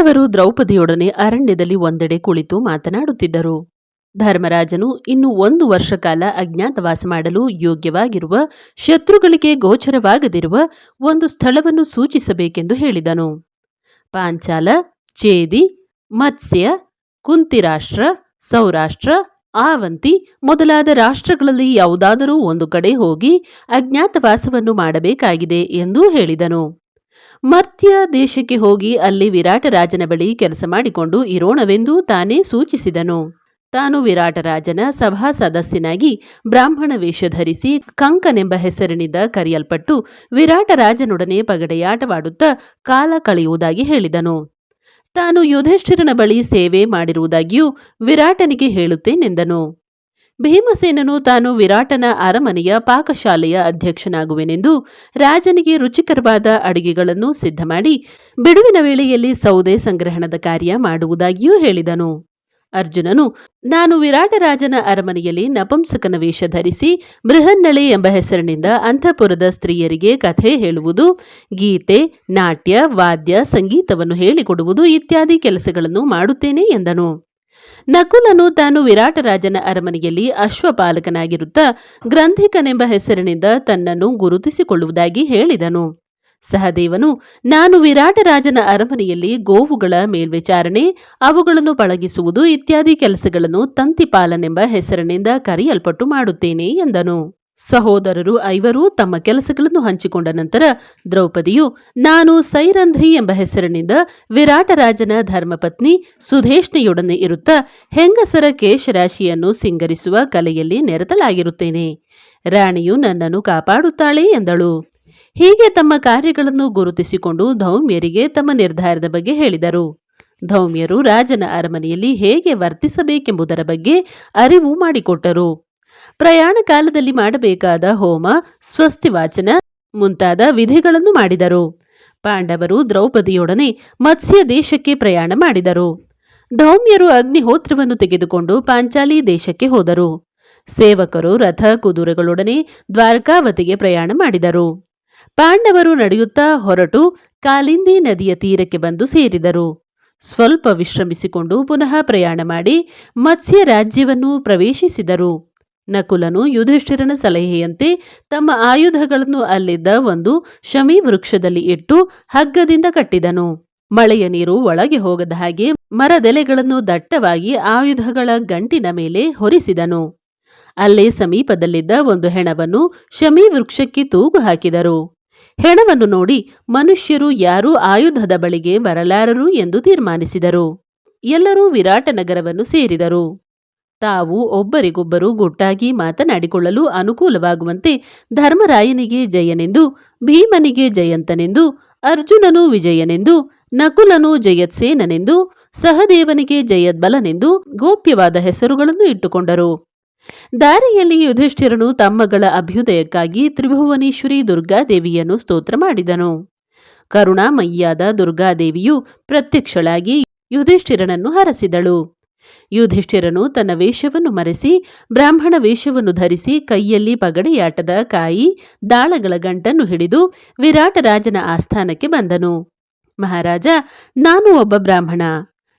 ಪಾಂಡವರು ದ್ರೌಪದಿಯೊಡನೆ ಅರಣ್ಯದಲ್ಲಿ ಒಂದೆಡೆ ಕುಳಿತು ಮಾತನಾಡುತ್ತಿದ್ದರು. ಧರ್ಮರಾಜನು ಇನ್ನು ಒಂದು ವರ್ಷ ಕಾಲ ಅಜ್ಞಾತವಾಸ ಮಾಡಲು ಯೋಗ್ಯವಾಗಿರುವ ಶತ್ರುಗಳಿಗೆ ಗೋಚರವಾಗದಿರುವ ಒಂದು ಸ್ಥಳವನ್ನು ಸೂಚಿಸಬೇಕೆಂದು ಹೇಳಿದನು. ಪಾಂಚಾಲ, ಚೇದಿ, ಮತ್ಸ್ಯ, ಕುಂತಿರಾಷ್ಟ್ರ, ಸೌರಾಷ್ಟ್ರ, ಆವಂತಿ ಮೊದಲಾದ ರಾಷ್ಟ್ರಗಳಲ್ಲಿ ಯಾವುದಾದರೂ ಒಂದು ಕಡೆ ಹೋಗಿ ಅಜ್ಞಾತವಾಸವನ್ನು ಮಾಡಬೇಕಾಗಿದೆ ಎಂದೂ ಹೇಳಿದನು. ಮರ್ತ್ಯ ದೇಶಕ್ಕೆ ಹೋಗಿ ಅಲ್ಲಿ ವಿರಾಟ ರಾಜನ ಬಳಿ ಕೆಲಸ ಮಾಡಿಕೊಂಡು ಇರೋಣವೆಂದು ತಾನೇ ಸೂಚಿಸಿದನು. ತಾನು ವಿರಾಟ ರಾಜನ ಸಭಾ ಸದಸ್ಯನಾಗಿ ಬ್ರಾಹ್ಮಣ ವೇಷ ಧರಿಸಿ ಕಂಕನೆಂಬ ಹೆಸರಿನಿಂದ ಕರೆಯಲ್ಪಟ್ಟು ವಿರಾಟ ರಾಜನೊಡನೆ ಪಗಡೆಯಾಟವಾಡುತ್ತಾ ಕಾಲ ಕಳೆಯುವುದಾಗಿ ಹೇಳಿದನು. ತಾನು ಯುಧಿಷ್ಠಿರನ ಬಳಿ ಸೇವೆ ಮಾಡಿರುವುದಾಗಿಯೂ ವಿರಾಟನಿಗೆ ಹೇಳುತ್ತೇನೆಂದನು. ಭೀಮಸೇನನು ತಾನು ವಿರಾಟನ ಅರಮನೆಯ ಪಾಕಶಾಲೆಯ ಅಧ್ಯಕ್ಷನಾಗುವೆನೆಂದು ರಾಜನಿಗೆ ರುಚಿಕರವಾದ ಅಡಿಗೆಗಳನ್ನು ಸಿದ್ಧ ಮಾಡಿ ಬಿಡುವಿನ ವೇಳೆಯಲ್ಲಿ ಸೌದೆ ಸಂಗ್ರಹಣದ ಕಾರ್ಯ ಮಾಡುವುದಾಗಿಯೂ ಹೇಳಿದನು. ಅರ್ಜುನನು, ನಾನು ವಿರಾಟರಾಜನ ಅರಮನೆಯಲ್ಲಿ ನಪುಂಸಕನ ವೇಷ ಧರಿಸಿ ಬೃಹನ್ನಳೆ ಎಂಬ ಹೆಸರಿನಿಂದ ಅಂತಃಪುರದ ಸ್ತ್ರೀಯರಿಗೆ ಕಥೆ ಹೇಳುವುದು, ಗೀತೆ, ನಾಟ್ಯ, ವಾದ್ಯ, ಸಂಗೀತವನ್ನು ಹೇಳಿಕೊಡುವುದು ಇತ್ಯಾದಿ ಕೆಲಸಗಳನ್ನು ಮಾಡುತ್ತೇನೆ ಎಂದನು. ನಕುಲನು ತಾನು ವಿರಾಟರಾಜನ ಅರಮನೆಯಲ್ಲಿ ಅಶ್ವಪಾಲಕನಾಗಿರುತ್ತಾ ಗ್ರಂಥಿಕನೆಂಬ ಹೆಸರಿನಿಂದ ತನ್ನನ್ನು ಗುರುತಿಸಿಕೊಳ್ಳುವುದಾಗಿ ಹೇಳಿದನು. ಸಹದೇವನು, ನಾನು ವಿರಾಟರಾಜನ ಅರಮನೆಯಲ್ಲಿ ಗೋವುಗಳ ಮೇಲ್ವಿಚಾರಣೆ, ಅವುಗಳನ್ನು ಪಳಗಿಸುವುದು ಇತ್ಯಾದಿ ಕೆಲಸಗಳನ್ನು ತಂತಿಪಾಲನೆಂಬ ಹೆಸರಿನಿಂದ ಕರೆಯಲ್ಪಟ್ಟು ಮಾಡುತ್ತೇನೆ ಎಂದನು. ಸಹೋದರರು ಐವರೂ ತಮ್ಮ ಕೆಲಸಗಳನ್ನು ಹಂಚಿಕೊಂಡ ನಂತರ ದ್ರೌಪದಿಯು, ನಾನು ಸೈರಂಧ್ರಿ ಎಂಬ ಹೆಸರಿನಿಂದ ವಿರಾಟರಾಜನ ಧರ್ಮಪತ್ನಿ ಸುಧೇಷ್ಣೆಯೊಡನೆ ಇರುತ್ತಾ ಹೆಂಗಸರ ಕೇಶರಾಶಿಯನ್ನು ಸಿಂಗರಿಸುವ ಕಲೆಯಲ್ಲಿ ನೆರೆತಳಾಗಿರುತ್ತೇನೆ. ರಾಣಿಯು ನನ್ನನ್ನು ಕಾಪಾಡುತ್ತಾಳೆ ಎಂದಳು. ಹೀಗೆ ತಮ್ಮ ಕಾರ್ಯಗಳನ್ನು ಗುರುತಿಸಿಕೊಂಡು ಧೌಮ್ಯರಿಗೆ ತಮ್ಮ ನಿರ್ಧಾರದ ಬಗ್ಗೆ ಹೇಳಿದರು. ಧೌಮ್ಯರು ರಾಜನ ಅರಮನೆಯಲ್ಲಿ ಹೇಗೆ ವರ್ತಿಸಬೇಕೆಂಬುದರ ಬಗ್ಗೆ ಅರಿವು ಮಾಡಿಕೊಟ್ಟರು. ಪ್ರಯಾಣ ಕಾಲದಲ್ಲಿ ಮಾಡಬೇಕಾದ ಹೋಮ ಸ್ವಸ್ತಿ ವಾಚನ ಮುಂತಾದ ವಿಧಿಗಳನ್ನು ಮಾಡಿದರು. ಪಾಂಡವರು ದ್ರೌಪದಿಯೊಡನೆ ಮತ್ಸ್ಯ ದೇಶಕ್ಕೆ ಪ್ರಯಾಣ ಮಾಡಿದರು. ಧೌಮ್ಯರು ಅಗ್ನಿಹೋತ್ರವನ್ನು ತೆಗೆದುಕೊಂಡು ಪಾಂಚಾಲಿ ದೇಶಕ್ಕೆ ಹೋದರು. ಸೇವಕರು ರಥ ಕುದುರೆಗಳೊಡನೆ ದ್ವಾರಕಾವತಿಗೆ ಪ್ರಯಾಣ ಮಾಡಿದರು. ಪಾಂಡವರು ನಡೆಯುತ್ತಾ ಹೊರಟು ಕಾಲಿಂದಿ ನದಿಯ ತೀರಕ್ಕೆ ಬಂದು ಸೇರಿದರು. ಸ್ವಲ್ಪ ವಿಶ್ರಮಿಸಿಕೊಂಡು ಪುನಃ ಪ್ರಯಾಣ ಮಾಡಿ ಮತ್ಸ್ಯ ರಾಜ್ಯವನ್ನು ಪ್ರವೇಶಿಸಿದರು. ನಕುಲನು ಯುಧಿಷ್ಠಿರನ ಸಲಹೆಯಂತೆ ತಮ್ಮ ಆಯುಧಗಳನ್ನು ಅಲ್ಲಿದ್ದ ಒಂದು ಶಮಿ ವೃಕ್ಷದಲ್ಲಿ ಇಟ್ಟು ಹಗ್ಗದಿಂದ ಕಟ್ಟಿದನು. ಮಳೆಯ ನೀರು ಒಳಗೆ ಹೋಗದ ಹಾಗೆ ಮರದೆಲೆಗಳನ್ನು ದಟ್ಟವಾಗಿ ಆಯುಧಗಳ ಗಂಟಿನ ಮೇಲೆ ಹೊರಿಸಿದನು. ಅಲ್ಲೇ ಸಮೀಪದಲ್ಲಿದ್ದ ಒಂದು ಹೆಣವನ್ನು ಶಮಿ ವೃಕ್ಷಕ್ಕೆ ತೂಗು ಹಾಕಿದರು. ಹೆಣವನ್ನು ನೋಡಿ ಮನುಷ್ಯರು ಯಾರೂ ಆಯುಧದ ಬಳಿಗೆ ಬರಲಾರರು ಎಂದು ತೀರ್ಮಾನಿಸಿದರು. ಎಲ್ಲರೂ ವಿರಾಟನಗರವನ್ನು ಸೇರಿದರು. ತಾವು ಒಬ್ಬರಿಗೊಬ್ಬರು ಗುಟ್ಟಾಗಿ ಮಾತನಾಡಿಕೊಳ್ಳಲು ಅನುಕೂಲವಾಗುವಂತೆ ಧರ್ಮರಾಯನಿಗೆ ಜಯನೆಂದು, ಭೀಮನಿಗೆ ಜಯಂತನೆಂದು, ಅರ್ಜುನನು ವಿಜಯನೆಂದು, ನಕುಲನು ಜಯತ್ಸೇನನೆಂದು, ಸಹದೇವನಿಗೆ ಜಯದ್ಬಲನೆಂದು ಗೋಪ್ಯವಾದ ಹೆಸರುಗಳನ್ನು ಇಟ್ಟುಕೊಂಡರು. ದಾರಿಯಲ್ಲಿ ಯುಧಿಷ್ಠಿರನು ತಮ್ಮಗಳ ಅಭ್ಯುದಯಕ್ಕಾಗಿ ತ್ರಿಭುವನೇಶ್ವರಿ ದುರ್ಗಾದೇವಿಯನ್ನು ಸ್ತೋತ್ರ ಮಾಡಿದನು. ಕರುಣಾಮಯ್ಯಾದ ದುರ್ಗಾದೇವಿಯು ಪ್ರತ್ಯಕ್ಷಳಾಗಿ ಯುಧಿಷ್ಠಿರನನ್ನು ಹರಸಿದಳು. ಯುಧಿಷ್ಠಿರನು ತನ್ನ ವೇಷವನ್ನು ಮರೆಸಿ, ಬ್ರಾಹ್ಮಣ ವೇಷವನ್ನು ಧರಿಸಿ ಕೈಯಲ್ಲಿ ಪಗಡೆಯಾಟದ ಕಾಯಿ, ದಾಳಗಳ ಗಂಟನ್ನು ಹಿಡಿದು ವಿರಾಟ ರಾಜನ ಆಸ್ಥಾನಕ್ಕೆ ಬಂದನು. ಮಹಾರಾಜ, ನಾನು ಒಬ್ಬ ಬ್ರಾಹ್ಮಣ,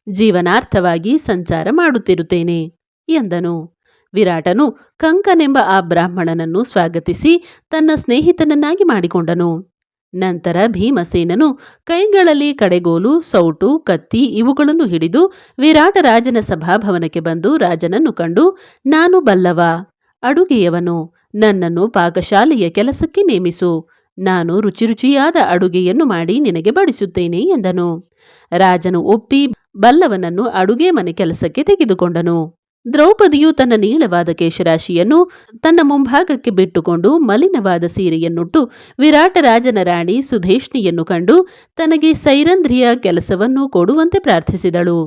ಜೀವನಾರ್ಥವಾಗಿ ಸಂಚಾರ ಮಾಡುತ್ತಿರುತ್ತೇನೆ, ಎಂದನು. ವಿರಾಟನು, ಕಂಕನೆಂಬ ಆ ಬ್ರಾಹ್ಮಣನನ್ನು ಸ್ವಾಗತಿಸಿ ತನ್ನ ಸ್ನೇಹಿತನನ್ನಾಗಿ ಮಾಡಿಕೊಂಡನು. ನಂತರ ಭೀಮಸೇನನು ಕೈಗಳಲ್ಲಿ ಕಡೆಗೋಲು, ಸೌಟು, ಕತ್ತಿ ಇವುಗಳನ್ನು ಹಿಡಿದು ವಿರಾಟ ರಾಜನ ಸಭಾಭವನಕ್ಕೆ ಬಂದು ರಾಜನನ್ನು ಕಂಡು, ನಾನು ಬಲ್ಲವ, ಅಡುಗೆಯವನು, ನನ್ನನ್ನು ಪಾಕಶಾಲೆಯ ಕೆಲಸಕ್ಕೆ ನೇಮಿಸು, ನಾನು ರುಚಿರುಚಿಯಾದ ಅಡುಗೆಯನ್ನು ಮಾಡಿ ನಿನಗೆ ಬಡಿಸುತ್ತೇನೆ, ಎಂದನು. ರಾಜನು ಒಪ್ಪಿ ಬಲ್ಲವನನ್ನು ಅಡುಗೆ ಮನೆ ಕೆಲಸಕ್ಕೆ ತೆಗೆದುಕೊಂಡನು. ದ್ರೌಪದಿಯು ತನ್ನ ನೀಳವಾದ ಕೇಶರಾಶಿಯನ್ನು ತನ್ನ ಮುಂಭಾಗಕ್ಕೆ ಬಿಟ್ಟುಕೊಂಡು ಮಲಿನವಾದ ಸೀರೆಯನ್ನುಟ್ಟು ವಿರಾಟ ರಾಜನ ರಾಣಿ ಸುಧೇಷ್ಣಿಯನ್ನು ಕಂಡು ತನಗೆ ಸೈರಂಧ್ರಿಯ ಕೆಲಸವನ್ನು ಕೊಡುವಂತೆ ಪ್ರಾರ್ಥಿಸಿದಳು.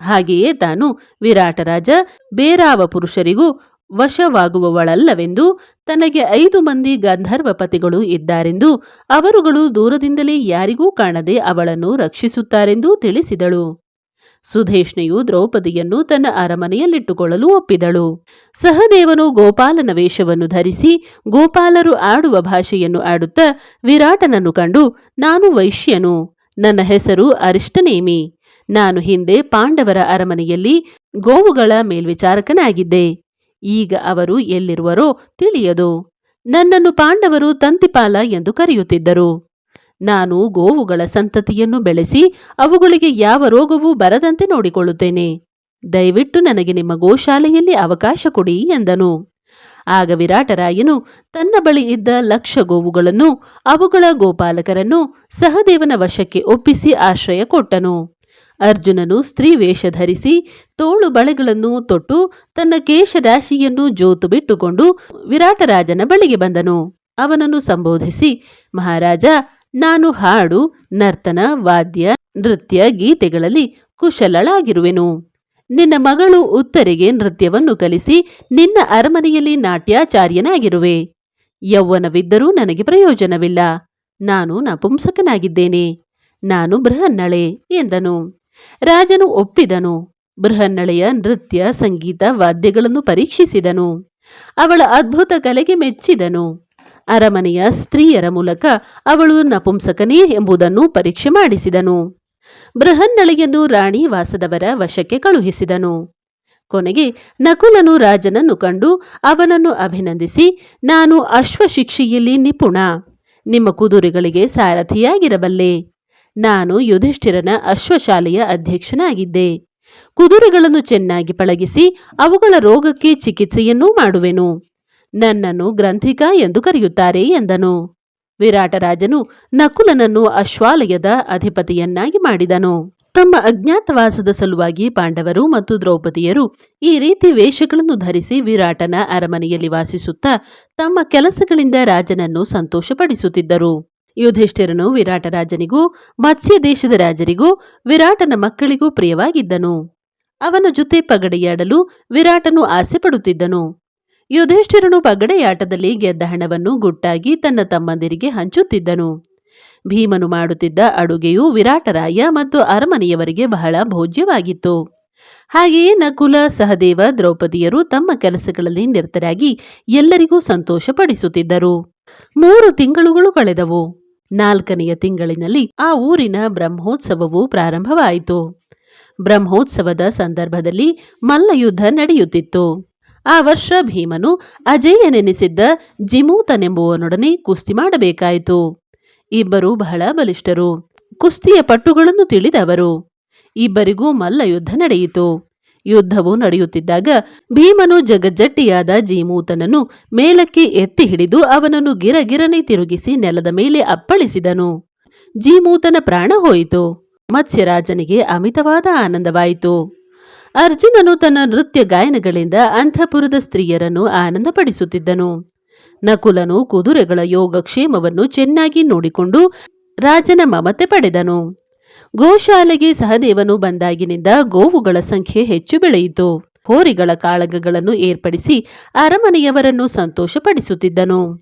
ಹಾಗೆಯೇ ತಾನು ವಿರಾಟರಾಜ ಬೇರಾವ ಪುರುಷರಿಗೂ ವಶವಾಗುವವಳಲ್ಲವೆಂದು ತನಗೆ ಐದು ಮಂದಿ ಗಂಧರ್ವ ಪತಿಗಳು ಇದ್ದಾರೆಂದು ಅವರುಗಳು ದೂರದಿಂದಲೇ ಯಾರಿಗೂ ಕಾಣದೆ ಅವಳನ್ನು ರಕ್ಷಿಸುತ್ತಾರೆಂದೂ ತಿಳಿಸಿದಳು. ಸುಧೇಷ್ಣೆಯು ದ್ರೌಪದಿಯನ್ನು ತನ್ನ ಅರಮನೆಯಲ್ಲಿಟ್ಟುಕೊಳ್ಳಲು ಒಪ್ಪಿದಳು. ಸಹದೇವನು ಗೋಪಾಲನ ವೇಷವನ್ನು ಧರಿಸಿ ಗೋಪಾಲರು ಆಡುವ ಭಾಷೆಯನ್ನು ಆಡುತ್ತಾ ವಿರಾಟನನ್ನು ಕಂಡು, ನಾನು ವೈಶ್ಯನು, ನನ್ನ ಹೆಸರು ಅರಿಷ್ಟನೇಮಿ. ನಾನು ಹಿಂದೆ ಪಾಂಡವರ ಅರಮನೆಯಲ್ಲಿ ಗೋವುಗಳ ಮೇಲ್ವಿಚಾರಕನಾಗಿದ್ದೆ. ಈಗ ಅವರು ಎಲ್ಲಿರುವರೋ ತಿಳಿಯದು. ನನ್ನನ್ನು ಪಾಂಡವರು ತಂತಿಪಾಲ ಎಂದು ಕರೆಯುತ್ತಿದ್ದರು. ನಾನು ಗೋವುಗಳ ಸಂತತಿಯನ್ನು ಬೆಳೆಸಿ ಅವುಗಳಿಗೆ ಯಾವ ರೋಗವೂ ಬರದಂತೆ ನೋಡಿಕೊಳ್ಳುತ್ತೇನೆ. ದಯವಿಟ್ಟು ನನಗೆ ನಿಮ್ಮ ಗೋಶಾಲೆಯಲ್ಲಿ ಅವಕಾಶ ಕೊಡಿ ಎಂದನು. ಆಗ ವಿರಾಟರಾಯನು ತನ್ನ ಬಳಿ ಇದ್ದ ಲಕ್ಷ ಗೋವುಗಳನ್ನು, ಅವುಗಳ ಗೋಪಾಲಕರನ್ನು ಸಹದೇವನ ವಶಕ್ಕೆ ಒಪ್ಪಿಸಿ ಆಶ್ರಯ ಕೊಟ್ಟನು. ಅರ್ಜುನನು ಸ್ತ್ರೀ ವೇಷ ಧರಿಸಿ ತೋಳು ಬಳೆಗಳನ್ನು ತೊಟ್ಟು ತನ್ನ ಕೇಶರಾಶಿಯನ್ನು ಜೋತು ಬಿಟ್ಟುಕೊಂಡು ವಿರಾಟರಾಜನ ಬಳಿಗೆ ಬಂದನು. ಅವನನ್ನು ಸಂಬೋಧಿಸಿ, ಮಹಾರಾಜ ನಾನು ಹಾಡು, ನರ್ತನ, ವಾದ್ಯ, ನೃತ್ಯ ಗೀತೆಗಳಲ್ಲಿ ಕುಶಲಳಾಗಿರುವೆನು. ನಿನ್ನ ಮಗಳು ಉತ್ತರಿಗೆ ನೃತ್ಯವನ್ನು ಕಲಿಸಿ ನಿನ್ನ ಅರಮನೆಯಲ್ಲಿ ನಾಟ್ಯಾಚಾರ್ಯನಾಗಿರುವೆ. ಯೌವನವಿದ್ದರೂ ನನಗೆ ಪ್ರಯೋಜನವಿಲ್ಲ. ನಾನು ನಪುಂಸಕನಾಗಿದ್ದೇನೆ. ನಾನು ಬೃಹನ್ನಳೆ ಎಂದನು. ರಾಜನು ಒಪ್ಪಿದನು. ಬೃಹನ್ನಳೆಯ ನೃತ್ಯ, ಸಂಗೀತ, ವಾದ್ಯಗಳನ್ನು ಪರೀಕ್ಷಿಸಿದನು. ಅವಳ ಅದ್ಭುತ ಕಲೆಗೆ ಮೆಚ್ಚಿದನು. ಅರಮನೆಯ ಸ್ತ್ರೀಯರ ಮೂಲಕ ಅವಳು ನಪುಂಸಕನೇ ಎಂಬುದನ್ನು ಪರೀಕ್ಷೆ ಮಾಡಿಸಿದನು. ಬೃಹನ್ನಳೆಯನ್ನು ರಾಣಿ ವಾಸದವರ ವಶಕ್ಕೆ ಕಳುಹಿಸಿದನು. ಕೊನೆಗೆ ನಕುಲನು ರಾಜನನ್ನು ಕಂಡು ಅವನನ್ನು ಅಭಿನಂದಿಸಿ, ನಾನು ಅಶ್ವಶಿಕ್ಷೆಯಲ್ಲಿ ನಿಪುಣ. ನಿಮ್ಮ ಕುದುರೆಗಳಿಗೆ ಸಾರಥಿಯಾಗಿರಬಲ್ಲೆ. ನಾನು ಯುಧಿಷ್ಠಿರನ ಅಶ್ವಶಾಲೆಯ ಅಧ್ಯಕ್ಷನಾಗಿದ್ದೆ. ಕುದುರೆಗಳನ್ನು ಚೆನ್ನಾಗಿ ಪಳಗಿಸಿ ಅವುಗಳ ರೋಗಕ್ಕೆ ಚಿಕಿತ್ಸೆಯನ್ನೂ ಮಾಡುವೆನು. ನನ್ನನ್ನು ಗ್ರಂಥಿಕ ಎಂದು ಕರೆಯುತ್ತಾರೆ ಎಂದನು. ವಿರಾಟರಾಜನು ನಕುಲನನ್ನು ಅಶ್ವಾಲಯದ ಅಧಿಪತಿಯನ್ನಾಗಿ ಮಾಡಿದನು. ತಮ್ಮ ಅಜ್ಞಾತವಾಸದ ಸಲುವಾಗಿ ಪಾಂಡವರು ಮತ್ತು ದ್ರೌಪದಿಯರು ಈ ರೀತಿ ವೇಷಗಳನ್ನು ಧರಿಸಿ ವಿರಾಟನ ಅರಮನೆಯಲ್ಲಿ ವಾಸಿಸುತ್ತಾ ತಮ್ಮ ಕೆಲಸಗಳಿಂದ ರಾಜನನ್ನು ಸಂತೋಷಪಡಿಸುತ್ತಿದ್ದರು. ಯುಧಿಷ್ಠಿರನು ವಿರಾಟರಾಜನಿಗೂ ಮತ್ಸ್ಯ ದೇಶದ ರಾಜರಿಗೂ, ವಿರಾಟನ ಮಕ್ಕಳಿಗೂ ಪ್ರಿಯವಾಗಿದ್ದನು. ಅವನ ಜೊತೆ ಪಗಡೆಯಾಡಲು ವಿರಾಟನು ಆಸೆ ಪಡುತ್ತಿದ್ದನು ಯುಧಿಷ್ಠಿರನು ಪಗಡೆಯಾಟದಲ್ಲಿ ಗೆದ್ದ ಹಣವನ್ನು ಗುಟ್ಟಾಗಿ ತನ್ನ ತಮ್ಮಂದಿರಿಗೆ ಹಂಚುತ್ತಿದ್ದನು. ಭೀಮನು ಮಾಡುತ್ತಿದ್ದ ಅಡುಗೆಯು ವಿರಾಟರಾಯ ಮತ್ತು ಅರಮನೆಯವರಿಗೆ ಬಹಳ ಭೋಜ್ಯವಾಗಿತ್ತು. ಹಾಗೆಯೇ ನಕುಲ, ಸಹದೇವ, ದ್ರೌಪದಿಯರು ತಮ್ಮ ಕೆಲಸಗಳಲ್ಲಿ ನಿರತರಾಗಿ ಎಲ್ಲರಿಗೂ ಸಂತೋಷಪಡಿಸುತ್ತಿದ್ದರು. ಮೂರು ತಿಂಗಳುಗಳು ಕಳೆದವು. ನಾಲ್ಕನೆಯ ತಿಂಗಳಿನಲ್ಲಿ ಆ ಊರಿನ ಬ್ರಹ್ಮೋತ್ಸವವು ಪ್ರಾರಂಭವಾಯಿತು. ಬ್ರಹ್ಮೋತ್ಸವದ ಸಂದರ್ಭದಲ್ಲಿ ಮಲ್ಲಯುದ್ಧ ನಡೆಯುತ್ತಿತ್ತು. ಆ ವರ್ಷ ಭೀಮನು ಅಜೇಯನೆನಿಸಿದ್ದ ಜಿಮೂತನೆಂಬುವನೊಡನೆ ಕುಸ್ತಿ ಮಾಡಬೇಕಾಯಿತು. ಇಬ್ಬರು ಬಹಳ ಬಲಿಷ್ಠರು. ಕುಸ್ತಿಯ ಪಟ್ಟುಗಳನ್ನು ತಿಳಿದವರು. ಇಬ್ಬರಿಗೂ ಮಲ್ಲಯುದ್ಧ ನಡೆಯಿತು. ಯುದ್ಧವು ನಡೆಯುತ್ತಿದ್ದಾಗ ಭೀಮನು ಜಗಜ್ಜಟ್ಟಿಯಾದ ಜೀಮೂತನನ್ನು ಮೇಲಕ್ಕೆ ಎತ್ತಿ ಹಿಡಿದು ಅವನನ್ನು ಗಿರಗಿರನೆ ತಿರುಗಿಸಿ ನೆಲದ ಮೇಲೆ ಅಪ್ಪಳಿಸಿದನು. ಜೀಮೂತನ ಪ್ರಾಣ ಹೋಯಿತು. ಮತ್ಸ್ಯರಾಜನಿಗೆ ಅಮಿತವಾದ ಆನಂದವಾಯಿತು. ಅರ್ಜುನನು ತನ್ನ ನೃತ್ಯ ಗಾಯನಗಳಿಂದ ಅಂತಃಪುರದ ಸ್ತ್ರೀಯರನ್ನು ಆನಂದಪಡಿಸುತ್ತಿದ್ದನು. ನಕುಲನು ಕುದುರೆಗಳ ಯೋಗಕ್ಷೇಮವನ್ನು ಚೆನ್ನಾಗಿ ನೋಡಿಕೊಂಡು ರಾಜನ ಮಮತೆ ಪಡೆದನು. ಗೋಶಾಲೆಗೆ ಸಹದೇವನು ಬಂದಾಗಿನಿಂದ ಗೋವುಗಳ ಸಂಖ್ಯೆ ಹೆಚ್ಚು ಬೆಳೆಯಿತು. ಹೋರಿಗಳ ಕಾಳಗಗಳನ್ನು ಏರ್ಪಡಿಸಿ ಅರಮನೆಯವರನ್ನು ಸಂತೋಷಪಡಿಸುತ್ತಿದ್ದನು.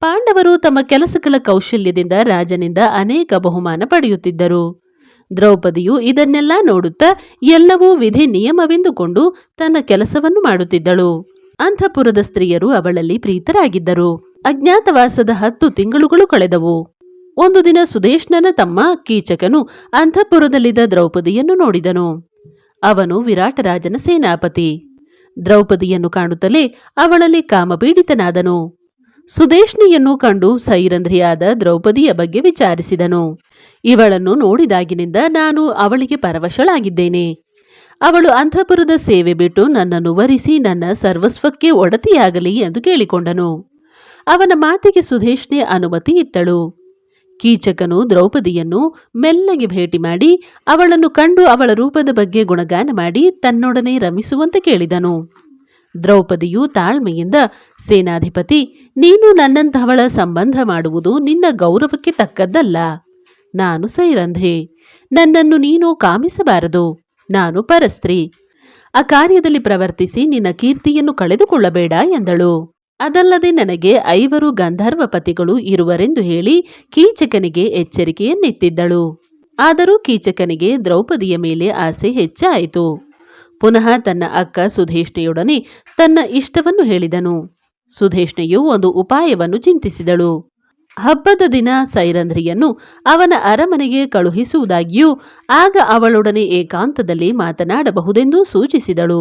ಪಾಂಡವರು ತಮ್ಮ ಕೆಲಸಗಳ ಕೌಶಲ್ಯದಿಂದ ರಾಜನಿಂದ ಅನೇಕ ಬಹುಮಾನ ಪಡೆಯುತ್ತಿದ್ದರು. ದ್ರೌಪದಿಯು ಇದನ್ನೆಲ್ಲ ನೋಡುತ್ತಾ ಎಲ್ಲವೂ ವಿಧಿ ನಿಯಮವೆಂದುಕೊಂಡು ತನ್ನ ಕೆಲಸವನ್ನು ಮಾಡುತ್ತಿದ್ದಳು. ಅಂತಃಪುರದ ಸ್ತ್ರೀಯರು ಅವಳಲ್ಲಿ ಪ್ರೀತರಾಗಿದ್ದರು. ಅಜ್ಞಾತವಾಸದ ಹತ್ತು ತಿಂಗಳುಗಳು ಕಳೆದವು. ಒಂದು ದಿನ ಸುದೇಶ್ನನ ತಮ್ಮ ಕೀಚಕನು ಅಂತಃಪುರದಲ್ಲಿದ್ದ ದ್ರೌಪದಿಯನ್ನು ನೋಡಿದನು. ಅವನು ವಿರಾಟರಾಜನ ಸೇನಾಪತಿ. ದ್ರೌಪದಿಯನ್ನು ಕಾಣುತ್ತಲೇ ಅವಳಲ್ಲಿ ಕಾಮಪೀಡಿತನಾದನು. ಸುದೇಶ್ನಿಯನ್ನು ಕಂಡು ಸೈರಂಧ್ರಿಯಾದ ದ್ರೌಪದಿಯ ಬಗ್ಗೆ ವಿಚಾರಿಸಿದನು. ಇವಳನ್ನು ನೋಡಿದಾಗಿನಿಂದ ನಾನು ಅವಳಿಗೆ ಪರವಶಳಾಗಿದ್ದೇನೆ. ಅವಳು ಅಂತಃಪುರದ ಸೇವೆ ಬಿಟ್ಟು ನನ್ನನ್ನು ವರಿಸಿ ನನ್ನ ಸರ್ವಸ್ವಕ್ಕೆ ಒಡತಿಯಾಗಲಿ ಎಂದು ಕೇಳಿಕೊಂಡನು. ಅವನ ಮಾತಿಗೆ ಸುಧೇಶ್ನೆ ಅನುಮತಿ ಇತ್ತಳು. ಕೀಚಕನು ದ್ರೌಪದಿಯನ್ನು ಮೆಲ್ಲಗೆ ಭೇಟಿ ಮಾಡಿ ಅವಳನ್ನು ಕಂಡು ಅವಳ ರೂಪದ ಬಗ್ಗೆ ಗುಣಗಾನ ಮಾಡಿ ತನ್ನೊಡನೆ ರಮಿಸುವಂತೆ ಕೇಳಿದನು. ದ್ರೌಪದಿಯು ತಾಳ್ಮೆಯಿಂದ, ಸೇನಾಧಿಪತಿ, ನೀನು ನನ್ನಂತಹವಳ ಸಂಬಂಧ ಮಾಡುವುದು ನಿನ್ನ ಗೌರವಕ್ಕೆ ತಕ್ಕದ್ದಲ್ಲ. ನಾನು ಸೈರಂಧ್ರಿ. ನನ್ನನ್ನು ನೀನು ಕಾಮಿಸಬಾರದು. ನಾನು ಪರಸ್ತ್ರೀ. ಆ ಕಾರ್ಯದಲ್ಲಿ ಪ್ರವರ್ತಿಸಿ ನಿನ್ನ ಕೀರ್ತಿಯನ್ನು ಕಳೆದುಕೊಳ್ಳಬೇಡ ಎಂದಳು. ಅದಲ್ಲದೆ ನನಗೆ ಐವರು ಗಂಧರ್ವ ಪತಿಗಳು ಇರುವರೆಂದು ಹೇಳಿ ಕೀಚಕನಿಗೆ ಎಚ್ಚರಿಕೆಯನ್ನಿತ್ತಿದ್ದಳು ಆದರೂ ಕೀಚಕನಿಗೆ ದ್ರೌಪದಿಯ ಮೇಲೆ ಆಸೆ ಹೆಚ್ಚಾಯಿತು. ಪುನಃ ತನ್ನ ಅಕ್ಕ ಸುಧೇಷ್ಣೆಯೊಡನೆ ತನ್ನ ಇಷ್ಟವನ್ನು ಹೇಳಿದನು. ಸುಧೇಷ್ಣೆಯು ಒಂದು ಉಪಾಯವನ್ನು ಚಿಂತಿಸಿದಳು. ಹಬ್ಬದ ದಿನ ಸೈರಂಧ್ರಿಯನ್ನು ಅವನ ಅರಮನೆಗೆ ಕಳುಹಿಸುವುದಾಗಿಯೂ ಆಗ ಅವಳೊಡನೆ ಏಕಾಂತದಲ್ಲಿ ಮಾತನಾಡಬಹುದೆಂದು ಸೂಚಿಸಿದಳು.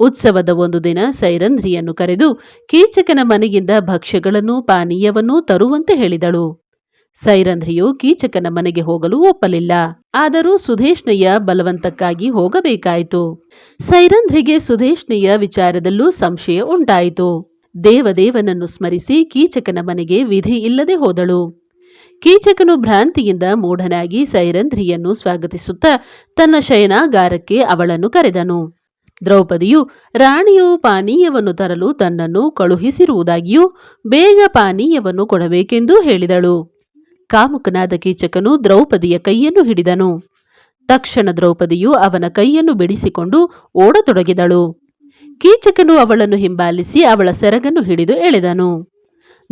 ಉತ್ಸವದ ಒಂದು ದಿನ ಸೈರಂಧ್ರಿಯನ್ನು ಕರೆದು ಕೀಚಕನ ಮನೆಯಿಂದ ಭಕ್ಷ್ಯಗಳನ್ನು ಪಾನೀಯವನ್ನೂ ತರುವಂತೆ ಹೇಳಿದಳು. ಸೈರಂಧ್ರಿಯು ಕೀಚಕನ ಮನೆಗೆ ಹೋಗಲು ಒಪ್ಪಲಿಲ್ಲ. ಆದರೂ ಸುಧೇಶ್ನಯ್ಯ ಬಲವಂತಕ್ಕಾಗಿ ಹೋಗಬೇಕಾಯಿತು. ಸೈರಂಧ್ರಿಗೆ ಸುಧೇಶ್ನಯ್ಯ ವಿಚಾರದಲ್ಲೂ ಸಂಶಯ ಉಂಟಾಯಿತು. ದೇವದೇವನನ್ನು ಸ್ಮರಿಸಿ ಕೀಚಕನ ಮನೆಗೆ ವಿಧಿ ಇಲ್ಲದೆ ಹೋದಳು. ಕೀಚಕನು ಭ್ರಾಂತಿಯಿಂದ ಮೂಢನಾಗಿ ಸೈರಂಧ್ರಿಯನ್ನು ಸ್ವಾಗತಿಸುತ್ತಾ ತನ್ನ ಶಯನಾಗಾರಕ್ಕೆ ಅವಳನ್ನು ಕರೆದನು. ದ್ರೌಪದಿಯು ರಾಣಿಯು ಪಾನೀಯವನ್ನು ತರಲು ತನ್ನನ್ನು ಕಳುಹಿಸಿರುವುದಾಗಿಯೂ ಬೇಗ ಪಾನೀಯವನ್ನು ಕೊಡಬೇಕೆಂದೂ ಹೇಳಿದಳು. ಕಾಮುಕನಾದ ಕೀಚಕನು ದ್ರೌಪದಿಯ ಕೈಯನ್ನು ಹಿಡಿದನು. ತಕ್ಷಣ ದ್ರೌಪದಿಯು ಅವನ ಕೈಯನ್ನು ಬಿಡಿಸಿಕೊಂಡು ಓಡತೊಡಗಿದಳು. ಕೀಚಕನು ಅವಳನ್ನು ಹಿಂಬಾಲಿಸಿ ಅವಳ ಸೆರಗನ್ನು ಹಿಡಿದು ಎಳೆದನು.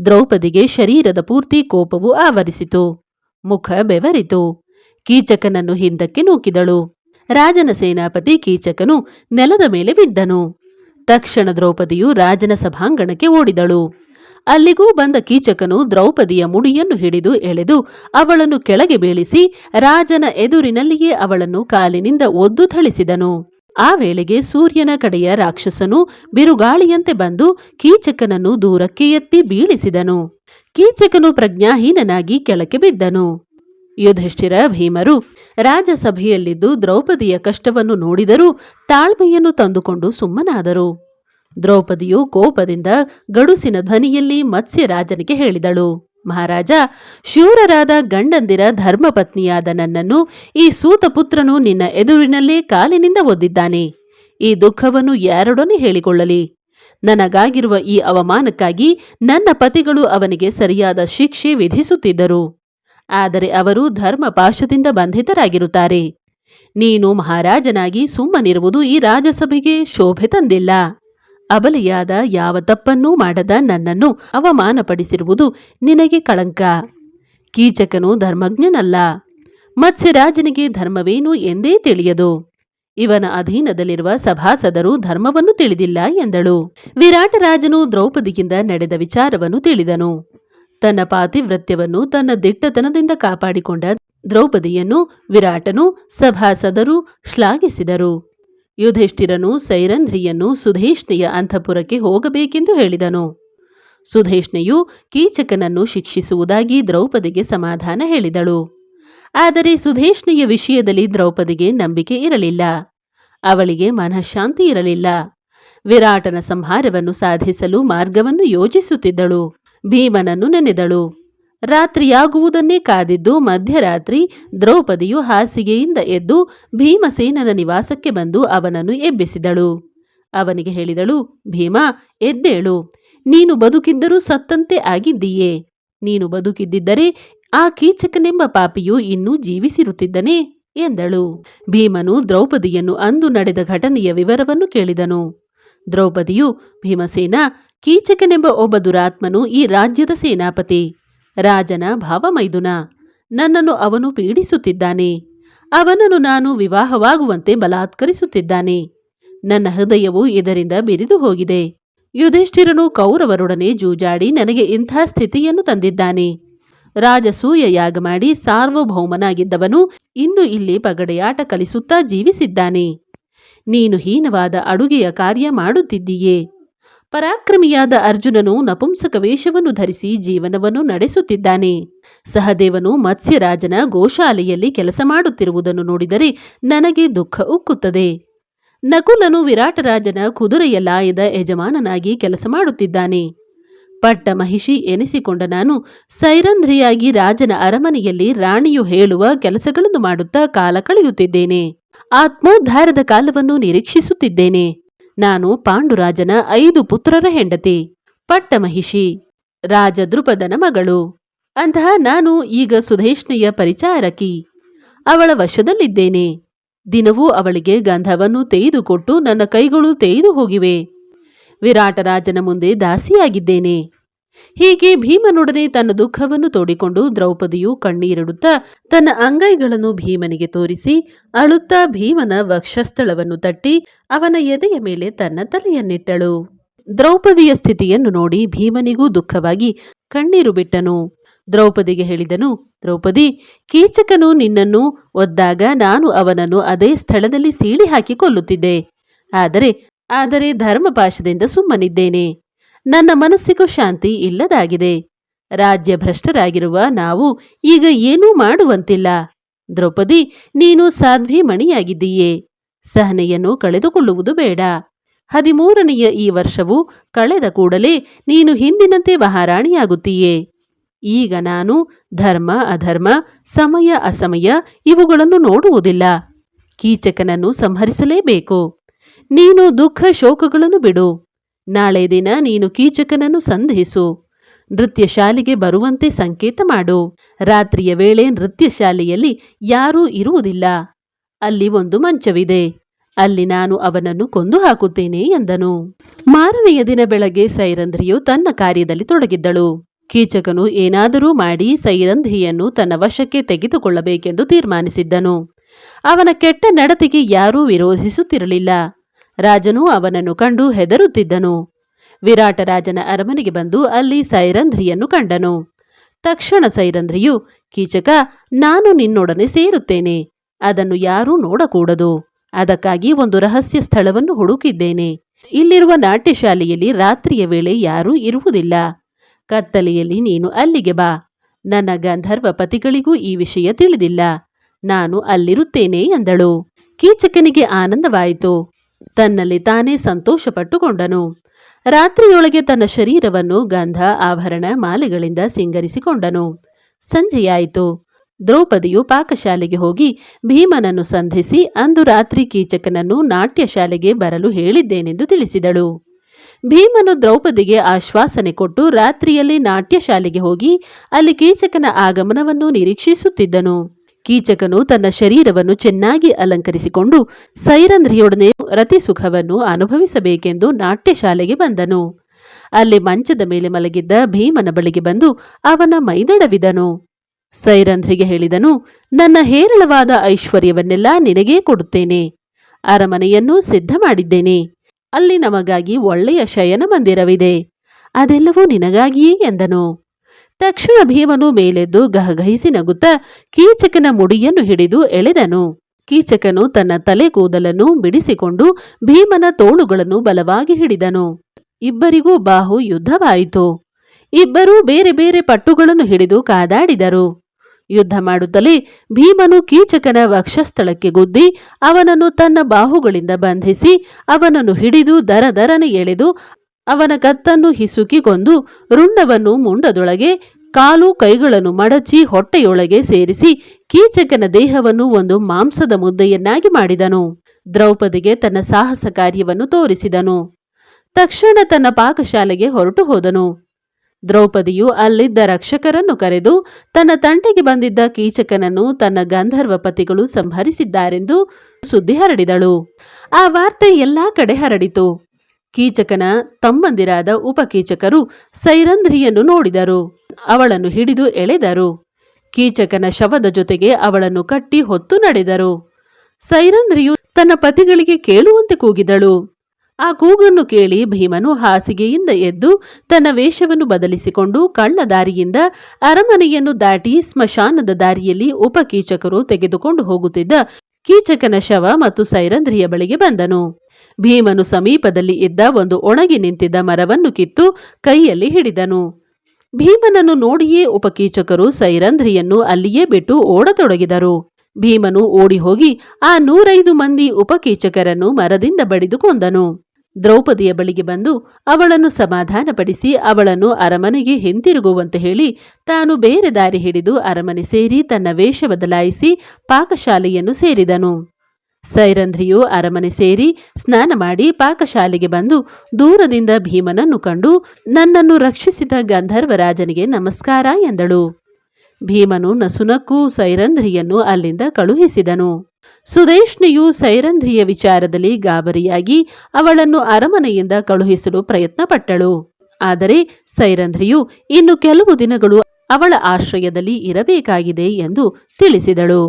ದ್ರೌಪದಿಗೆ ಶರೀರದ ಪೂರ್ತಿ ಕೋಪವು ಆವರಿಸಿತು. ಮುಖ ಬೆವರಿತು. ಕೀಚಕನನ್ನು ಹಿಂದಕ್ಕೆ ನೂಕಿದಳು. ರಾಜನ ಸೇನಾಪತಿ ಕೀಚಕನು ನೆಲದ ಮೇಲೆ ಬಿದ್ದನು. ತಕ್ಷಣ ದ್ರೌಪದಿಯು ರಾಜನ ಸಭಾಂಗಣಕ್ಕೆ ಓಡಿದಳು. ಅಲ್ಲಿಗೂ ಬಂದ ಕೀಚಕನು ದ್ರೌಪದಿಯ ಮುಡಿಯನ್ನು ಹಿಡಿದು ಎಳೆದು ಅವಳನ್ನು ಕೆಳಗೆ ಬೀಳಿಸಿ ರಾಜನ ಎದುರಿನಲ್ಲಿಯೇ ಅವಳನ್ನು ಕಾಲಿನಿಂದ ಒದ್ದು ಥಳಿಸಿದನು. ಆ ವೇಳೆಗೆ ಸೂರ್ಯನ ಕಡೆಯ ರಾಕ್ಷಸನು ಬಿರುಗಾಳಿಯಂತೆ ಬಂದು ಕೀಚಕನನ್ನು ದೂರಕ್ಕೆ ಎತ್ತಿ ಬೀಳಿಸಿದನು. ಕೀಚಕನು ಪ್ರಜ್ಞಾಹೀನನಾಗಿ ಕೆಳಕ್ಕೆ ಬಿದ್ದನು. ಯುಧಿಷ್ಠಿರ, ಭೀಮರು, ರಾಜಸಭೆಯಲ್ಲಿದ್ದು ದ್ರೌಪದಿಯ ಕಷ್ಟವನ್ನು ನೋಡಿದರೂ ತಾಳ್ಮೆಯನ್ನು ತಂದುಕೊಂಡು ಸುಮ್ಮನಾದರು. ದ್ರೌಪದಿಯು ಕೋಪದಿಂದ ಗಡುಸಿನ ಧ್ವನಿಯಲ್ಲಿ ಮತ್ಸ್ಯರಾಜನಿಗೆ ಹೇಳಿದಳು, ಮಹಾರಾಜ, ಶೂರರಾದ ಗಂಡಂದಿರ ಧರ್ಮಪತ್ನಿಯಾದ ನನ್ನನ್ನು ಈ ಸೂತಪುತ್ರನು ನಿನ್ನ ಎದುರಿನಲ್ಲೇ ಕಾಲಿನಿಂದ ಒದ್ದಿದ್ದಾನೆ. ಈ ದುಃಖವನ್ನು ಯಾರೊಡನೆ ಹೇಳಿಕೊಳ್ಳಲಿ. ನನಗಾಗಿರುವ ಈ ಅವಮಾನಕ್ಕಾಗಿ ನನ್ನ ಪತಿಗಳು ಅವನಿಗೆ ಸರಿಯಾದ ಶಿಕ್ಷೆ ವಿಧಿಸುತ್ತಿದ್ದರು. ಆದರೆ ಅವರು ಧರ್ಮಪಾಶದಿಂದ ಬಂಧಿತರಾಗಿರುತ್ತಾರೆ. ನೀನು ಮಹಾರಾಜನಾಗಿ ಸುಮ್ಮನಿರುವುದು ಈ ರಾಜಸಭೆಗೆ ಶೋಭೆ ತಂದಿಲ್ಲ. ಅಬಲೆಯಾದ ಯಾವ ತಪ್ಪನ್ನೂ ಮಾಡದ ನನ್ನನ್ನು ಅವಮಾನಪಡಿಸಿರುವುದು ನಿನಗೆ ಕಳಂಕ. ಕೀಚಕನು ಧರ್ಮಜ್ಞನಲ್ಲ. ಮತ್ಸ್ಯರಾಜನಿಗೆ ಧರ್ಮವೇನು ಎಂದೇ ತಿಳಿಯದು. ಇವನ ಅಧೀನದಲ್ಲಿರುವ ಸಭಾಸದರು ಧರ್ಮವನ್ನು ತಿಳಿದಿಲ್ಲ ಎಂದಳು. ವಿರಾಟರಾಜನು ದ್ರೌಪದಿಯಿಂದ ನಡೆದ ವಿಚಾರವನ್ನು ತಿಳಿದನು. ತನ್ನ ಪಾತಿವೃತ್ಯವನ್ನು ತನ್ನ ದಿಟ್ಟತನದಿಂದ ಕಾಪಾಡಿಕೊಂಡ ದ್ರೌಪದಿಯನ್ನು ವಿರಾಟನು ಸಭಾಸದರು ಶ್ಲಾಘಿಸಿದರು. ಯುಧಿಷ್ಠಿರನು ಸೈರಂಧ್ರಿಯನ್ನು ಸುಧೇಷ್ಣೆಯ ಅಂತಃಪುರಕ್ಕೆ ಹೋಗಬೇಕೆಂದು ಹೇಳಿದನು. ಸುಧೇಷ್ಣೆಯು ಕೀಚಕನನ್ನು ಶಿಕ್ಷಿಸುವುದಾಗಿ ದ್ರೌಪದಿಗೆ ಸಮಾಧಾನ ಹೇಳಿದಳು. ಆದರೆ ಸುಧೇಷ್ಣೆಯ ವಿಷಯದಲ್ಲಿ ದ್ರೌಪದಿಗೆ ನಂಬಿಕೆ ಇರಲಿಲ್ಲ. ಅವಳಿಗೆ ಮನಃಶಾಂತಿ ಇರಲಿಲ್ಲ. ವಿರಾಟನ ಸಂಹಾರವನ್ನು ಸಾಧಿಸಲು ಮಾರ್ಗವನ್ನು ಯೋಜಿಸುತ್ತಿದ್ದಳು. ಭೀಮನನ್ನು ನೆನೆದಳು. ರಾತ್ರಿಯಾಗುವುದನ್ನೇ ಕಾದಿದ್ದು ಮಧ್ಯರಾತ್ರಿ ದ್ರೌಪದಿಯು ಹಾಸಿಗೆಯಿಂದ ಎದ್ದು ಭೀಮಸೇನನ ನಿವಾಸಕ್ಕೆ ಬಂದು ಅವನನ್ನು ಎಬ್ಬಿಸಿದಳು. ಅವನಿಗೆ ಹೇಳಿದಳು, ಭೀಮ, ಎದ್ದೇಳು. ನೀನು ಬದುಕಿದ್ದರೂ ಸತ್ತಂತೆ ಆಗಿದ್ದೀಯೇ. ನೀನು ಬದುಕಿದ್ದಿದ್ದರೆ ಆ ಕೀಚಕನೆಂಬ ಪಾಪಿಯು ಇನ್ನೂ ಜೀವಿಸಿರುತ್ತಿದ್ದನೇ ಎಂದಳು. ಭೀಮನು ದ್ರೌಪದಿಯನ್ನು ಅಂದು ನಡೆದ ಘಟನೆಯ ವಿವರವನ್ನು ಕೇಳಿದನು. ದ್ರೌಪದಿಯು, ಭೀಮಸೇನ, ಕೀಚಕನೆಂಬ ಒಬ್ಬ ದುರಾತ್ಮನು ಈ ರಾಜ್ಯದ ಸೇನಾಪತಿ. ರಾಜನ ಭಾವಮೈದುನ. ನನ್ನನ್ನು ಅವನು ಪೀಡಿಸುತ್ತಿದ್ದಾನೆ. ಅವನನ್ನು ನಾನು ವಿವಾಹವಾಗುವಂತೆ ಬಲಾತ್ಕರಿಸುತ್ತಿದ್ದಾನೆ. ನನ್ನ ಹೃದಯವು ಇದರಿಂದ ಬಿರಿದು ಹೋಗಿದೆ. ಯುಧಿಷ್ಠಿರನು ಕೌರವರೊಡನೆ ಜೂಜಾಡಿ ನನಗೆ ಇಂಥ ಸ್ಥಿತಿಯನ್ನು ತಂದಿದ್ದಾನೆ. ರಾಜಸೂಯ ಯಾಗ ಮಾಡಿ ಸಾರ್ವಭೌಮನಾಗಿದ್ದವನು ಇಂದು ಇಲ್ಲಿ ಪಗಡೆಯಾಟ ಕಲಿಸುತ್ತಾ ಜೀವಿಸಿದ್ದಾನೆ. ನೀನು ಹೀನವಾದ ಅಡುಗೆಯ ಕಾರ್ಯ ಮಾಡುತ್ತಿದ್ದೀಯೇ. ಪರಾಕ್ರಮಿಯಾದ ಅರ್ಜುನನು ನಪುಂಸಕ ವೇಷವನ್ನು ಧರಿಸಿ ಜೀವನವನ್ನು ನಡೆಸುತ್ತಿದ್ದಾನೆ. ಸಹದೇವನು ಮತ್ಸ್ಯರಾಜನ ಗೋಶಾಲೆಯಲ್ಲಿ ಕೆಲಸ ಮಾಡುತ್ತಿರುವುದನ್ನು ನೋಡಿದರೆ ನನಗೆ ದುಃಖ ಉಕ್ಕುತ್ತದೆ. ನಕುಲನು ವಿರಾಟರಾಜನ ಕುದುರೆಯ ಲಾಯದ ಯಜಮಾನನಾಗಿ ಕೆಲಸ ಮಾಡುತ್ತಿದ್ದಾನೆ. ಪಟ್ಟ ಮಹಿಷಿ ಎನಿಸಿಕೊಂಡ ನಾನು ಸೈರಂಧ್ರಿಯಾಗಿ ರಾಜನ ಅರಮನೆಯಲ್ಲಿ ರಾಣಿಯು ಹೇಳುವ ಕೆಲಸಗಳನ್ನು ಮಾಡುತ್ತಾ ಕಾಲ ಕಳೆಯುತ್ತಿದ್ದೇನೆ. ಆತ್ಮೋದ್ಧಾರದ ಕಾಲವನ್ನು ನಿರೀಕ್ಷಿಸುತ್ತಿದ್ದೇನೆ. ನಾನು ಪಾಂಡುರಾಜನ ಐದು ಪುತ್ರರ ಹೆಂಡತಿ. ಪಟ್ಟ ಮಹಿಷಿ ರಾಜ ದೃಪದನ ಮಗಳು. ಅಂತಹ ನಾನು ಈಗ ಸುಧೇಷ್ಣೆಯ ಪರಿಚಾರಕಿ. ಅವಳ ವಶದಲ್ಲಿದ್ದೇನೆ. ದಿನವೂ ಅವಳಿಗೆ ಗಂಧವನ್ನು ತೆಗೆದುಕೊಟ್ಟು ನನ್ನ ಕೈಗಳು ತೆಗೆದು ಹೋಗಿವೆ. ವಿರಾಟರಾಜನ ಮುಂದೆ ದಾಸಿಯಾಗಿದ್ದೇನೆ. ಹೀಗೆ ಭೀಮನೊಡನೆ ತನ್ನ ದುಃಖವನ್ನು ತೋಡಿಕೊಂಡು ದ್ರೌಪದಿಯು ಕಣ್ಣೀರಿಡುತ್ತಾ ತನ್ನ ಅಂಗೈಗಳನ್ನು ಭೀಮನಿಗೆ ತೋರಿಸಿ ಅಳುತ್ತಾ ಭೀಮನ ವಕ್ಷಸ್ಥಳವನ್ನು ತಟ್ಟಿ ಅವನ ಎದೆಯ ಮೇಲೆ ತನ್ನ ತಲೆಯನ್ನಿಟ್ಟಳು. ದ್ರೌಪದಿಯ ಸ್ಥಿತಿಯನ್ನು ನೋಡಿ ಭೀಮನಿಗೂ ದುಃಖವಾಗಿ ಕಣ್ಣೀರು ಬಿಟ್ಟನು. ದ್ರೌಪದಿಗೆ ಹೇಳಿದನು, ದ್ರೌಪದಿ, ಕೀಚಕನು ನಿನ್ನನ್ನು ಒದ್ದಾಗ ನಾನು ಅವನನ್ನು ಅದೇ ಸ್ಥಳದಲ್ಲಿ ಸೀಳಿ ಹಾಕಿ ಕೊಲ್ಲುತ್ತಿದ್ದೆ. ಆದರೆ ಆದರೆ ಧರ್ಮಪಾಶದಿಂದ ಸುಮ್ಮನಿದ್ದೇನೆ. ನನ್ನ ಮನಸ್ಸಿಗೂ ಶಾಂತಿ ಇಲ್ಲದಾಗಿದೆ. ರಾಜ್ಯ ಭ್ರಷ್ಟರಾಗಿರುವ ನಾವು ಈಗ ಏನೂ ಮಾಡುವಂತಿಲ್ಲ. ದ್ರೌಪದಿ, ನೀನು ಸಾಧ್ವಿ ಮಣಿಯಾಗಿದ್ದೀಯೇ. ಸಹನೆಯನ್ನು ಕಳೆದುಕೊಳ್ಳುವುದು ಬೇಡ. ಹದಿಮೂರನೆಯ ಈ ವರ್ಷವು ಕಳೆದ ಕೂಡಲೇ ನೀನು ಹಿಂದಿನಂತೆ ಮಹಾರಾಣಿಯಾಗುತ್ತೀಯೇ. ಈಗ ನಾನು ಧರ್ಮ, ಅಧರ್ಮ, ಸಮಯ, ಅಸಮಯ ಇವುಗಳನ್ನು ನೋಡುವುದಿಲ್ಲ. ಕೀಚಕನನ್ನು ಸಂಹರಿಸಲೇಬೇಕು. ನೀನು ದುಃಖ ಶೋಕಗಳನ್ನು ಬಿಡು. ನಾಳೆ ದಿನ ನೀನು ಕೀಚಕನನ್ನು ಸಂಧಿಸು. ನೃತ್ಯ ಶಾಲೆಗೆ ಬರುವಂತೆ ಸಂಕೇತ ಮಾಡು. ರಾತ್ರಿಯ ವೇಳೆ ನೃತ್ಯ ಶಾಲೆಯಲ್ಲಿ ಯಾರೂ ಇರುವುದಿಲ್ಲ. ಅಲ್ಲಿ ಒಂದು ಮಂಚವಿದೆ. ಅಲ್ಲಿ ನಾನು ಅವನನ್ನು ಕೊಂದು ಹಾಕುತ್ತೇನೆ ಎಂದನು. ಮಾರನೆಯ ದಿನ ಬೆಳಗ್ಗೆ ಸೈರಂಧ್ರಿಯು ತನ್ನ ಕಾರ್ಯದಲ್ಲಿ ತೊಡಗಿದ್ದಳು. ಕೀಚಕನು ಏನಾದರೂ ಮಾಡಿ ಸೈರಂಧ್ರಿಯನ್ನು ತನ್ನ ವಶಕ್ಕೆ ತೆಗೆದುಕೊಳ್ಳಬೇಕೆಂದು ತೀರ್ಮಾನಿಸಿದ್ದನು. ಅವನ ಕೆಟ್ಟ ನಡತೆಗೆ ಯಾರೂ ವಿರೋಧಿಸುತ್ತಿರಲಿಲ್ಲ. ರಾಜನು ಅವನನ್ನು ಕಂಡು ಹೆದರುತ್ತಿದ್ದನು. ವಿರಾಟ ರಾಜನ ಅರಮನೆಗೆ ಬಂದು ಅಲ್ಲಿ ಸೈರಂಧ್ರಿಯನ್ನು ಕಂಡನು. ತಕ್ಷಣ ಸೈರಂಧ್ರಿಯು, ಕೀಚಕ, ನಾನು ನಿನ್ನೊಡನೆ ಸೇರುತ್ತೇನೆ. ಅದನ್ನು ಯಾರೂ ನೋಡಕೂಡದು. ಅದಕ್ಕಾಗಿ ಒಂದು ರಹಸ್ಯ ಸ್ಥಳವನ್ನು ಹುಡುಕಿದ್ದೇನೆ. ಇಲ್ಲಿರುವ ನಾಟ್ಯಶಾಲೆಯಲ್ಲಿ ರಾತ್ರಿಯ ವೇಳೆ ಯಾರೂ ಇರುವುದಿಲ್ಲ. ಕತ್ತಲೆಯಲ್ಲಿ ನೀನು ಅಲ್ಲಿಗೆ ಬಾ. ನನ್ನ ಗಂಧರ್ವ ಪತಿಗಳಿಗೂ ಈ ವಿಷಯ ತಿಳಿದಿಲ್ಲ. ನಾನು ಅಲ್ಲಿರುತ್ತೇನೆ ಎಂದಳು ಕೀಚಕನಿಗೆ ಆನಂದವಾಯಿತು. ತನ್ನಲ್ಲಿ ತಾನೇ ಸಂತೋಷಪಟ್ಟುಕೊಂಡನು. ರಾತ್ರಿಯೊಳಗೆ ತನ್ನ ಶರೀರವನ್ನು ಗಂಧ, ಆಭರಣ, ಮಾಲೆಗಳಿಂದ ಸಿಂಗರಿಸಿಕೊಂಡನು. ಸಂಜೆಯಾಯಿತು. ದ್ರೌಪದಿಯು ಪಾಕಶಾಲೆಗೆ ಹೋಗಿ ಭೀಮನನ್ನು ಸಂಧಿಸಿ ಅಂದು ರಾತ್ರಿ ಕೀಚಕನನ್ನು ನಾಟ್ಯಶಾಲೆಗೆ ಬರಲು ಹೇಳಿದ್ದೇನೆಂದು ತಿಳಿಸಿದಳು. ಭೀಮನು ದ್ರೌಪದಿಗೆ ಆಶ್ವಾಸನೆ ಕೊಟ್ಟು ರಾತ್ರಿಯಲ್ಲಿ ನಾಟ್ಯಶಾಲೆಗೆ ಹೋಗಿ ಅಲ್ಲಿ ಕೀಚಕನ ಆಗಮನವನ್ನು ನಿರೀಕ್ಷಿಸುತ್ತಿದ್ದನು. ಕೀಚಕನು ತನ್ನ ಶರೀರವನ್ನು ಚೆನ್ನಾಗಿ ಅಲಂಕರಿಸಿಕೊಂಡು ಸೈರಂಧ್ರಿಯೊಡನೆ ರತಿಸುಖವನ್ನು ಅನುಭವಿಸಬೇಕೆಂದು ನಾಟ್ಯಶಾಲೆಗೆ ಬಂದನು. ಅಲ್ಲಿ ಮಂಚದ ಮೇಲೆ ಮಲಗಿದ್ದ ಭೀಮನ ಬಳಿಗೆ ಬಂದು ಅವನ ಮೈದಡವಿದನು. ಸೈರಂಧ್ರಿಗೆ ಹೇಳಿದನು, ನನ್ನ ಹೇರಳವಾದ ಐಶ್ವರ್ಯವನ್ನೆಲ್ಲ ನಿನಗೇ ಕೊಡುತ್ತೇನೆ. ಅರಮನೆಯನ್ನು ಸಿದ್ಧ ಮಾಡಿದ್ದೇನೆ. ಅಲ್ಲಿ ನಮಗಾಗಿ ಒಳ್ಳೆಯ ಶಯನ ಮಂದಿರವಿದೆ. ಅದೆಲ್ಲವೂ ನಿನಗಾಗಿಯೇ ಎಂದನು. ತಕ್ಷಣ ಭೀಮನು ಮೇಲೆದ್ದು ಗಹಗಹಿಸಿ ನಗುತ್ತ ಕೀಚಕನ ಮುಡಿಯನ್ನು ಹಿಡಿದು ಎಳೆದನು. ಕೀಚಕನು ತನ್ನ ತಲೆ ಕೂದಲನ್ನು ಬಿಡಿಸಿಕೊಂಡು ಭೀಮನ ತೋಳುಗಳನ್ನು ಬಲವಾಗಿ ಹಿಡಿದನು. ಇಬ್ಬರಿಗೂ ಬಾಹು ಯುದ್ಧವಾಯಿತು. ಇಬ್ಬರೂ ಬೇರೆ ಬೇರೆ ಪಟ್ಟುಗಳನ್ನು ಹಿಡಿದು ಕಾದಾಡಿದರು. ಯುದ್ಧ ಮಾಡುತ್ತಲೇ ಭೀಮನು ಕೀಚಕನ ವಕ್ಷಸ್ಥಳಕ್ಕೆ ಗುದ್ದಿ ಅವನನ್ನು ತನ್ನ ಬಾಹುಗಳಿಂದ ಬಂಧಿಸಿ ಅವನನ್ನು ಹಿಡಿದು ದರ ದರನೆ ಎಳೆದು ಅವನ ಕತ್ತನ್ನು ಹಿಸುಕಿಗೊಂದು ರುಂಡವನ್ನು ಮುಂಡದೊಳಗೆ ಕಾಲು ಕೈಗಳನ್ನು ಮಡಚಿ ಹೊಟ್ಟೆಯೊಳಗೆ ಸೇರಿಸಿ ಕೀಚಕನ ದೇಹವನ್ನು ಒಂದು ಮಾಂಸದ ಮುದ್ದೆಯನ್ನಾಗಿ ಮಾಡಿದನು. ದ್ರೌಪದಿಗೆ ತನ್ನ ಸಾಹಸ ಕಾರ್ಯವನ್ನು ತೋರಿಸಿದನು. ತಕ್ಷಣ ತನ್ನ ಪಾಕಶಾಲೆಗೆ ಹೊರಟು ಹೋದನು. ದ್ರೌಪದಿಯು ಅಲ್ಲಿದ್ದ ರಕ್ಷಕರನ್ನು ಕರೆದು ತನ್ನ ತಂಟೆಗೆ ಬಂದಿದ್ದ ಕೀಚಕನನ್ನು ತನ್ನ ಗಂಧರ್ವ ಪತಿಗಳು ಸಂಹರಿಸಿದ್ದಾರೆಂದು ಸುದ್ದಿ ಹರಡಿದಳು. ಆ ವಾರ್ತೆ ಎಲ್ಲಾ ಕಡೆ ಹರಡಿತು. ಕೀಚಕನ ತಮ್ಮಂದಿರಾದ ಉಪಕೀಚಕರು ಸೈರಂಧ್ರಿಯನ್ನು ನೋಡಿದರು. ಅವಳನ್ನು ಹಿಡಿದು ಎಳೆದರು. ಕೀಚಕನ ಶವದ ಜೊತೆಗೆ ಅವಳನ್ನು ಕಟ್ಟಿ ಹೊತ್ತು ನಡೆದರು. ಸೈರಂಧ್ರಿಯು ತನ್ನ ಪತಿಗಳಿಗೆ ಕೇಳುವಂತೆ ಕೂಗಿದಳು. ಆ ಕೂಗನ್ನು ಕೇಳಿ ಭೀಮನು ಹಾಸಿಗೆಯಿಂದ ಎದ್ದು ತನ್ನ ವೇಷವನ್ನು ಬದಲಿಸಿಕೊಂಡು ಕಳ್ಳ ದಾರಿಯಿಂದ ಅರಮನೆಯನ್ನು ದಾಟಿ ಸ್ಮಶಾನದ ದಾರಿಯಲ್ಲಿ ಉಪಕೀಚಕರು ತೆಗೆದುಕೊಂಡು ಹೋಗುತ್ತಿದ್ದ ಕೀಚಕನ ಶವ ಮತ್ತು ಸೈರಂಧ್ರಿಯ ಬಳಿಗೆ ಬಂದನು. ಭೀಮನು ಸಮೀಪದಲ್ಲಿ ಇದ್ದ ಒಂದು ಒಣಗಿ ನಿಂತಿದ್ದ ಮರವನ್ನು ಕಿತ್ತು ಕೈಯಲ್ಲಿ ಹಿಡಿದನು. ಭೀಮನನ್ನು ನೋಡಿಯೇ ಉಪಕೀಚಕರು ಸೈರಂಧ್ರಿಯನ್ನು ಅಲ್ಲಿಯೇ ಬಿಟ್ಟು ಓಡತೊಡಗಿದರು. ಭೀಮನು ಓಡಿ ಹೋಗಿ ಆ ನೂರೈದು ಮಂದಿ ಉಪಕೀಚಕರನ್ನು ಮರದಿಂದ ಬಡಿದು ಕೊಂದನು ದ್ರೌಪದಿಯ ಬಳಿಗೆ ಬಂದು ಅವಳನ್ನು ಸಮಾಧಾನಪಡಿಸಿ ಅವಳನ್ನು ಅರಮನೆಗೆ ಹಿಂತಿರುಗುವಂತೆ ಹೇಳಿ ತಾನು ಬೇರೆ ದಾರಿ ಹಿಡಿದು ಅರಮನೆ ಸೇರಿ ತನ್ನ ವೇಷ ಬದಲಾಯಿಸಿ ಪಾಕಶಾಲೆಯನ್ನು ಸೇರಿದನು. ಸೈರಂಧ್ರಿಯು ಅರಮನೆ ಸೇರಿ ಸ್ನಾನ ಮಾಡಿ ಪಾಕಶಾಲೆಗೆ ಬಂದು ದೂರದಿಂದ ಭೀಮನನ್ನು ಕಂಡು ನನ್ನನ್ನು ರಕ್ಷಿಸಿದ ಗಂಧರ್ವರಾಜನಿಗೆ ನಮಸ್ಕಾರ ಎಂದಳು. ಭೀಮನು ನಸುನಕ್ಕೂ ಸೈರಂಧ್ರಿಯನ್ನು ಅಲ್ಲಿಂದ ಕಳುಹಿಸಿದನು. ಸುದೇಶ್ನಿಯು ಸೈರಂಧ್ರಿಯ ವಿಚಾರದಲ್ಲಿ ಗಾಬರಿಯಾಗಿ ಅವಳನ್ನು ಅರಮನೆಯಿಂದ ಕಳುಹಿಸಲು ಪ್ರಯತ್ನಪಟ್ಟಳು. ಆದರೆ ಸೈರಂಧ್ರಿಯು ಇನ್ನು ಕೆಲವು ದಿನಗಳು ಅವಳ ಆಶ್ರಯದಲ್ಲಿ ಇರಬೇಕಾಗಿದೆ ಎಂದು ತಿಳಿಸಿದಳು.